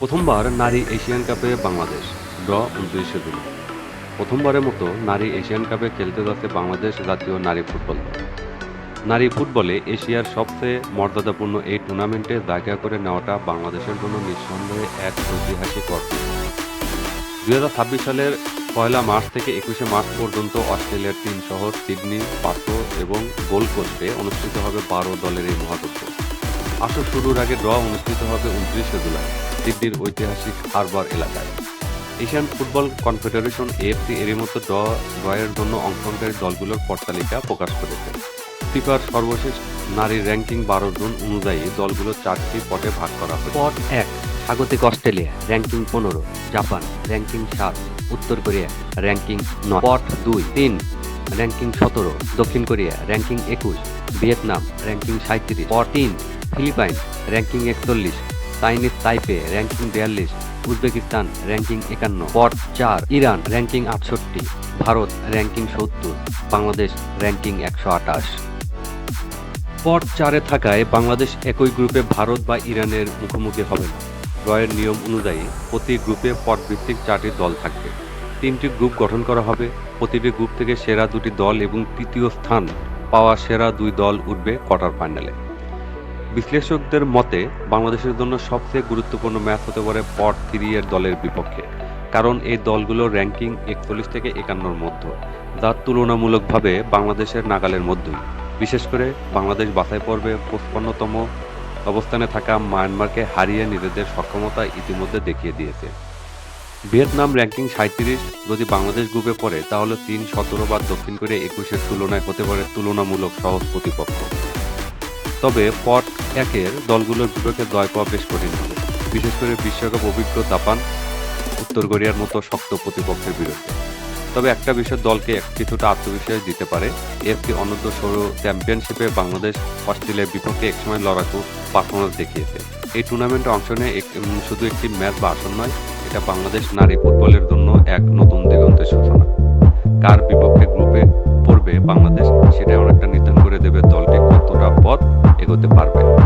প্রথমবার নারী এশিয়ান কাপে বাংলাদেশ ড্র উনত্রিশে জুলাই প্রথমবারের মতো নারী এশিয়ান কাপে খেলতে যাচ্ছে বাংলাদেশ জাতীয় নারী ফুটবল নারী ফুটবলে এশিয়ার সবচেয়ে মর্যাদাপূর্ণ এই টুর্নামেন্টে জায়গা করে নেওয়াটা বাংলাদেশের জন্য নিঃসন্দেহে এক ঐতিহাসিক হাজার ছাব্বিশ সালের পয়লা মার্চ থেকে একুশে মার্চ পর্যন্ত অস্ট্রেলিয়ার তিন শহর, সিডনি, পার্থ এবং গোল্ড কোস্টে অনুষ্ঠিত হবে বারো দলের এই মহাযজ্ঞ। আসর শুরুর আগে ড্র অনুষ্ঠিত হবে উনত্রিশে জুলাই। সিডনির ঐতিহাসিক হারবার এলাকায়। এশিয়ান ফুটবল কনফেডারেশন এএফসি এরই মতো ড্র, ড্রয়ের জন্য অংশগ্রহণকারী দলগুলোর পট তালিকা প্রকাশ করেছে। ফিফার সর্বশেষ নারী র্যাঙ্কিং বারো জন অনুযায়ী দলগুলো চারটি পটে ভাগ করা হয়েছে। পট এক, স্বাগতিক অস্ট্রেলিয়া, র্যাঙ্কিং পনেরো, জাপান, র্যাঙ্কিং সাত, উত্তর কোরিয়া, র্যাঙ্কিং নয়। পট দুই, তিন, র্যাঙ্কিং সতেরো, দক্ষিণ কোরিয়া, র্যাঙ্কিং একুশ, ভিয়েতনাম, র্যাঙ্কিং সাঁত্রিশ পট তিন, ফিলিপাইন, র্যাঙ্কিং একচল্লিশ চাইনিজ তাইপে র্যাঙ্কিং বিয়াল্লিশ, উজবেকিস্তান র্যাঙ্কিং একান্ন পট চার ইরান র্যাঙ্কিং আটষট্টি, ভারত র্যাঙ্কিং সত্তর, বাংলাদেশ র্যাঙ্কিং একশো আঠাশ। পট চারে থাকায় বাংলাদেশ একই গ্রুপে ভারত বা ইরানের মুখোমুখি হবে না। ড্রয়ের নিয়ম অনুযায়ী প্রতি গ্রুপে পট ভিত্তিক চারটি দল থাকবে। তিনটি গ্রুপ গঠন করা হবে। প্রতিটি গ্রুপ থেকে সেরা দুটি দল এবং তৃতীয় স্থান পাওয়া সেরা দুই দল উঠবে কোয়ার্টার ফাইনালে। বিশ্লেষকদের মতে, বাংলাদেশের জন্য সবচেয়ে গুরুত্বপূর্ণ ম্যাচ হতে পারে পট থ্রি এর দলের বিপক্ষে, কারণ এই দলগুলোর র্যাঙ্কিং একচল্লিশ থেকে একান্নর মধ্যে, যা তুলনামূলকভাবে বাংলাদেশের নাগালের মধ্যেই। বিশেষ করে বাংলাদেশ বাছাই পর্বে পঁচপান্নতম অবস্থানে থাকা মায়ানমারকে হারিয়ে নিজেদের সক্ষমতা ইতিমধ্যে দেখিয়ে দিয়েছে। ভিয়েতনাম র্যাঙ্কিং সাঁত্রিশ যদি বাংলাদেশ গ্রুপে পড়ে, তাহলে তিন, সতেরো বা দক্ষিণ কোরিয়া একুশের তুলনায় হতে পারে তুলনামূলক সহজ প্রতিপক্ষ। তবে পট একের দলগুলোর বিপক্ষে জয় পাওয়া বেশ কঠিন হবে। বিশেষ করে বিশ্বকাপ অভিজ্ঞ জাপান উত্তর কোরিয়ার মতো শক্ত প্রতিপক্ষের বিরুদ্ধে। তবে একটা বিষয় দলকে কিছুটা আত্মবিশ্বাস দিতে পারে এফসি অনূর্ধ্ব ষোলো চ্যাম্পিয়নশিপে বাংলাদেশ অস্ট্রেলিয়ার বিপক্ষে একসময় লড়াকু পারফরমেন্স দেখিয়েছে। এই টুর্নামেন্টে অংশ নিয়ে শুধু একটি ম্যাচ বা আসন নয়, এটা বাংলাদেশ নারী ফুটবলের জন্য এক নতুন দিগন্তের সূচনা। কার বিপক্ষে গ্রুপে পড়বে বাংলাদেশ সেটা অনেকটা নির্ধারণ করতে পারবেন।